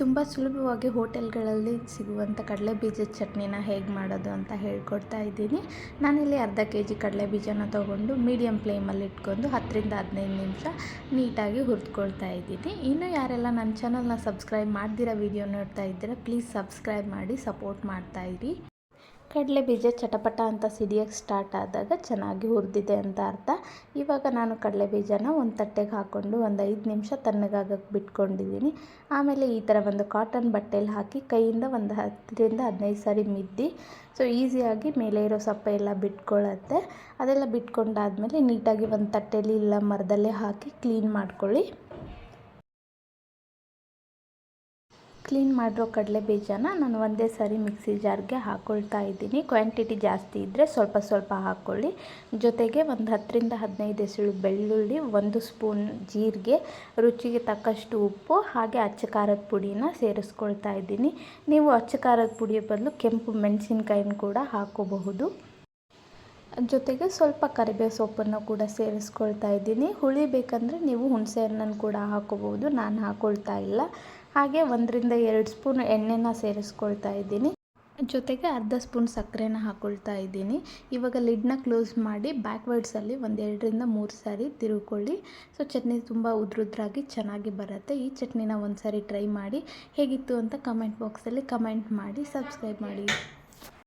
ತುಂಬ ಸುಲಭವಾಗಿ ಹೋಟೆಲ್ಗಳಲ್ಲಿ ಸಿಗುವಂಥ ಕಡಲೆ ಬೀಜದ ಚಟ್ನಿನ ಹೇಗೆ ಮಾಡೋದು ಅಂತ ಹೇಳ್ಕೊಡ್ತಾ ಇದ್ದೀನಿ. ನಾನಿಲ್ಲಿ ಅರ್ಧ ಕೆ ಜಿ ಕಡಲೆ ಬೀಜನ ತೊಗೊಂಡು ಮೀಡಿಯಮ್ ಫ್ಲೇಮಲ್ಲಿ ಇಟ್ಕೊಂಡು ಹತ್ತರಿಂದ ಹದಿನೈದು ನಿಮಿಷ ನೀಟಾಗಿ ಹುರಿದ್ಕೊಳ್ತಾ ಇದ್ದೀನಿ. ಇನ್ನು ಯಾರೆಲ್ಲ ನನ್ನ ಚಾನಲ್ನ ಸಬ್ಸ್ಕ್ರೈಬ್ ಮಾಡ್ದಿರೋ ವಿಡಿಯೋ ನೋಡ್ತಾ ಇದ್ದೀರಾ, ಪ್ಲೀಸ್ ಸಬ್ಸ್ಕ್ರೈಬ್ ಮಾಡಿ ಸಪೋರ್ಟ್ ಮಾಡ್ತಾ ಇರಿ. ಕಡಲೆ ಬೀಜ ಚಟಪಟ ಅಂತ ಸಿಡಿಯೋಕ್ಕೆ ಸ್ಟಾರ್ಟ್ ಆದಾಗ ಚೆನ್ನಾಗಿ ಹುರಿದಿದೆ ಅಂತ ಅರ್ಥ. ಇವಾಗ ನಾನು ಕಡಲೆ ಬೀಜನ ಒಂದು ತಟ್ಟೆಗೆ ಹಾಕ್ಕೊಂಡು ಒಂದು ಐದು ನಿಮಿಷ ತಣ್ಣಗಾಗಕ್ಕೆ ಬಿಟ್ಕೊಂಡಿದ್ದೀನಿ ಆಮೇಲೆ ಈ ಥರ ಒಂದು ಕಾಟನ್ ಬಟ್ಟೆಲಿ ಹಾಕಿ ಕೈಯಿಂದ ಒಂದು ಹತ್ತರಿಂದ ಹದಿನೈದು ಸಾರಿ ಮಿದ್ದಿ ಸೊ ಈಸಿಯಾಗಿ ಮೇಲೆ ಇರೋ ಸಪ್ಪೆ ಎಲ್ಲ ಬಿಟ್ಕೊಳ್ಳುತ್ತೆ ಅದೆಲ್ಲ ಬಿಟ್ಕೊಂಡಾದಮೇಲೆ ನೀಟಾಗಿ ಒಂದು ತಟ್ಟೆಯಲ್ಲಿ ಇಲ್ಲ ಮರದಲ್ಲೇ ಹಾಕಿ ಕ್ಲೀನ್ ಮಾಡ್ಕೊಳ್ಳಿ. ಕ್ಲೀನ್ ಮಾಡಿರೋ ಕಡಲೆ ಬೀಜನ ನಾನು ಒಂದೇ ಸಾರಿ ಮಿಕ್ಸಿ ಜಾರ್ಗೆ ಹಾಕ್ಕೊಳ್ತಾ ಇದ್ದೀನಿ. ಕ್ವಾಂಟಿಟಿ ಜಾಸ್ತಿ ಇದ್ದರೆ ಸ್ವಲ್ಪ ಸ್ವಲ್ಪ ಹಾಕ್ಕೊಳ್ಳಿ ಜೊತೆಗೆ ಒಂದು ಹತ್ತರಿಂದ ಹದಿನೈದು ಎಸಳು ಬೆಳ್ಳುಳ್ಳಿ, ಒಂದು ಸ್ಪೂನ್ ಜೀರಿಗೆ, ರುಚಿಗೆ ತಕ್ಕಷ್ಟು ಉಪ್ಪು, ಹಾಗೆ ಅಚ್ಚ ಖಾರದ ಪುಡಿನ ಸೇರಿಸ್ಕೊಳ್ತಾ ಇದ್ದೀನಿ. ನೀವು ಅಚ್ಚ ಖಾರದ ಪುಡಿಯ ಬದಲು ಕೆಂಪು ಮೆಣಸಿನ್ಕಾಯಿನ ಕೂಡ ಹಾಕೋಬಹುದು. ಜೊತೆಗೆ ಸ್ವಲ್ಪ ಕರಿಬೇವು ಸೊಪ್ಪನ್ನು ಕೂಡ ಸೇರಿಸ್ಕೊಳ್ತಾ ಇದ್ದೀನಿ. ಹುಳಿ ಬೇಕಂದರೆ ನೀವು ಹುಣಸೆ ಹಣ್ಣನ್ನು ಕೂಡ ಹಾಕೋಬೋದು ನಾನು ಹಾಕ್ಕೊಳ್ತಾ ಇಲ್ಲ. ಹಾಗೆ ಒಂದರಿಂದ ಎರಡು ಸ್ಪೂನ್ ಎಣ್ಣೆನ ಸೇರಿಸ್ಕೊಳ್ತಾ ಇದ್ದೀನಿ. ಜೊತೆಗೆ ಅರ್ಧ ಸ್ಪೂನ್ ಸಕ್ಕರೆನ ಹಾಕ್ಕೊಳ್ತಾ ಇದ್ದೀನಿ. ಇವಾಗ ಲಿಡ್ನ ಕ್ಲೋಸ್ ಮಾಡಿ ಬ್ಯಾಕ್ವರ್ಡ್ಸಲ್ಲಿ ಒಂದು ಎರಡರಿಂದ ಮೂರು ಸಾರಿ ತಿರುಕೊಳ್ಳಿ ಸೊ, ಚಟ್ನಿ ತುಂಬ ಉದ್ರುದ್ರಾಗಿ ಚೆನ್ನಾಗಿ ಬರುತ್ತೆ. ಈ ಚಟ್ನಿನ ಒಂದು ಸಾರಿ ಟ್ರೈ ಮಾಡಿ ಹೇಗಿತ್ತು ಅಂತ ಕಮೆಂಟ್ ಬಾಕ್ಸಲ್ಲಿ ಕಮೆಂಟ್ ಮಾಡಿ, ಸಬ್ಸ್ಕ್ರೈಬ್ ಮಾಡಿ.